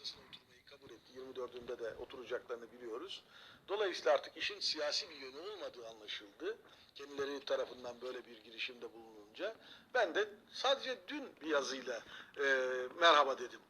masasına oturmayı kabul etti. 24'ünde de oturacaklarını biliyoruz. Dolayısıyla artık işin siyasi bir yönü olmadığı anlaşıldı. Kendileri tarafından böyle bir girişimde bulununca. Ben de sadece dün bir yazıyla e, merhaba dedim.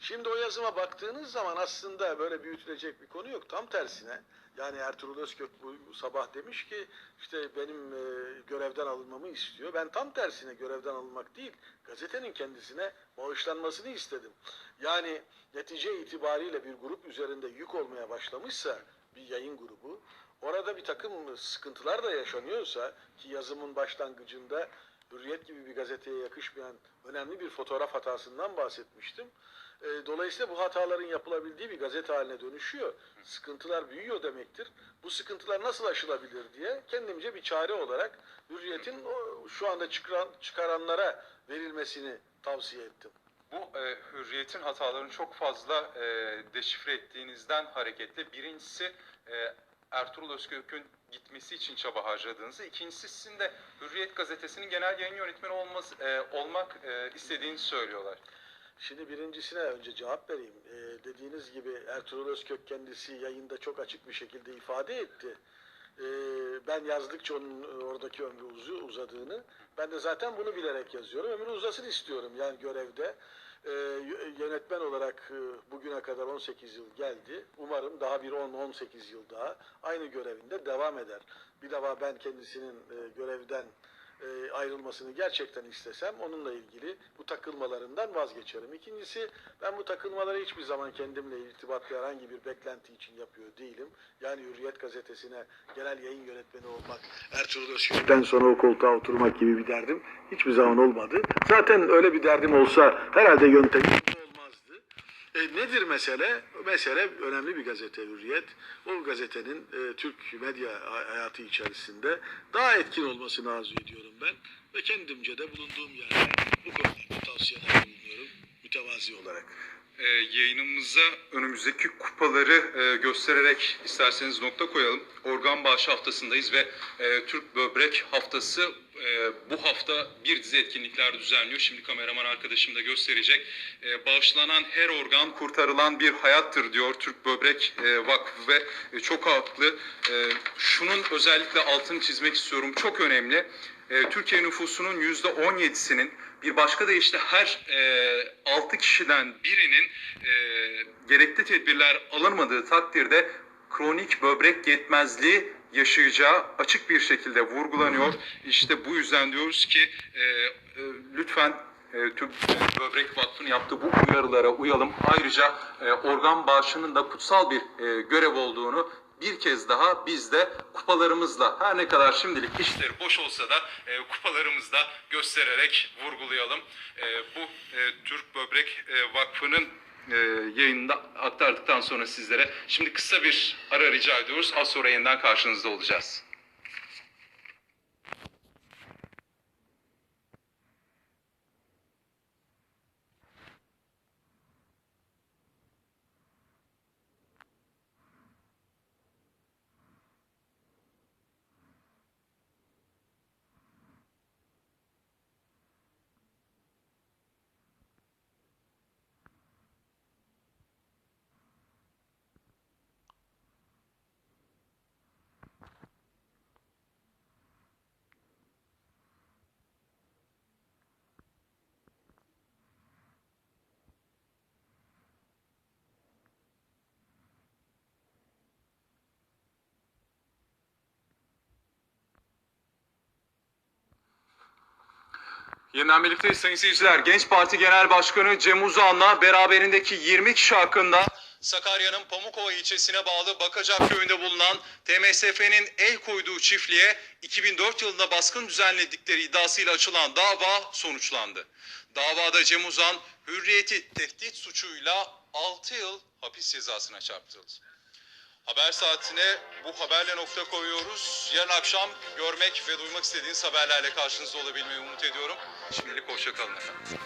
Şimdi o yazıma baktığınız zaman aslında böyle büyütülecek bir konu yok. Tam tersine yani Ertuğrul Özkök bu sabah demiş ki işte benim e, görevden alınmamı istiyor. Ben tam tersine görevden alınmak değil gazetenin kendisine bağışlanmasını istedim. Yani netice itibariyle bir grup üzerinde yük olmaya başlamışsa bir yayın grubu orada bir takım sıkıntılar da yaşanıyorsa ki yazımın başlangıcında Hürriyet gibi bir gazeteye yakışmayan önemli bir fotoğraf hatasından bahsetmiştim. E, Dolayısıyla bu hataların yapılabildiği bir gazete haline dönüşüyor. Sıkıntılar büyüyor demektir. Bu sıkıntılar nasıl aşılabilir diye kendimce bir çare olarak Hürriyet'in o şu anda çıkaran, çıkaranlara verilmesini tavsiye ettim. Bu e, hürriyetin hatalarını çok fazla e, deşifre ettiğinizden hareketle birincisi e, Ertuğrul Özkök'ün gitmesi için çaba harcadığınızı, ikincisi sizin de Hürriyet gazetesinin genel yayın yönetmeni olması, e, olmak e, istediğinizi söylüyorlar. Şimdi birincisine önce cevap vereyim. Ee, dediğiniz gibi Ertuğrul Özkök kendisi yayında çok açık bir şekilde ifade etti. Ee, ben yazdıkça onun e, oradaki ömrü uzu, uzadığını, ben de zaten bunu bilerek yazıyorum. Ömrü uzasın istiyorum yani görevde. Ee, yönetmen olarak e, bugüne kadar 18 yıl geldi. Umarım daha bir 10-18 yıl daha aynı görevinde devam eder. Bir defa ben kendisinin e, görevden e, ayrılmasını gerçekten istesem onunla ilgili bu takılmalarından vazgeçerim. İkincisi ben bu takılmaları hiçbir zaman kendimle irtibatlı herhangi bir beklenti için yapıyor değilim. Yani Hürriyet gazetesine genel yayın yönetmeni olmak, Ertuğrul Özkürk'ten sonra o koltuğa oturmak gibi bir derdim hiçbir zaman olmadı. Zaten öyle bir derdim olsa herhalde olmazdı. E, nedir mesele? Mesele önemli bir gazete Hürriyet. O gazetenin e, Türk medya hay- hayatı içerisinde daha etkin olmasını arzu ediyorum ben. Ve kendimce de bulunduğum yerde bu konuda tavsiyelerde bulunuyorum mütevazi olarak. e, yayınımıza önümüzdeki kupaları e, göstererek isterseniz nokta koyalım. Organ bağışı haftasındayız ve e, Türk Böbrek Haftası e, bu hafta bir dizi etkinlikler düzenliyor. Şimdi kameraman arkadaşım da gösterecek. E, bağışlanan her organ kurtarılan bir hayattır diyor Türk Böbrek e, Vakfı ve e, çok haklı. E, şunun özellikle altını çizmek istiyorum. Çok önemli. E, Türkiye nüfusunun yüzde 17'sinin bir başka deyişle her e, 6 kişiden birinin e, gerekli tedbirler alınmadığı takdirde kronik böbrek yetmezliği yaşayacağı açık bir şekilde vurgulanıyor. İşte bu yüzden diyoruz ki e, e, lütfen e, Türk Böbrek Vakfı'nın yaptığı bu uyarılara uyalım. Ayrıca e, organ bağışının da kutsal bir e, görev olduğunu bir kez daha biz de kupalarımızla her ne kadar şimdilik işleri boş olsa da e, kupalarımızla göstererek vurgulayalım. E, bu e, Türk Böbrek e, Vakfı'nın e, yayında aktardıktan sonra sizlere şimdi kısa bir ara rica ediyoruz. Az sonra yeniden karşınızda olacağız. Yeniden birlikteyiz sayın seyirciler. Genç Parti Genel Başkanı Cem Uzan'la beraberindeki 20 kişi hakkında Sakarya'nın Pamukova ilçesine bağlı Bakacak köyünde bulunan TMSF'nin el koyduğu çiftliğe 2004 yılında baskın düzenledikleri iddiasıyla açılan dava sonuçlandı. Davada Cem Uzan hürriyeti tehdit suçuyla 6 yıl hapis cezasına çarptırıldı. Haber saatine bu haberle nokta koyuyoruz. Yarın akşam görmek ve duymak istediğiniz haberlerle karşınızda olabilmeyi umut ediyorum. Şimdilik hoşçakalın efendim.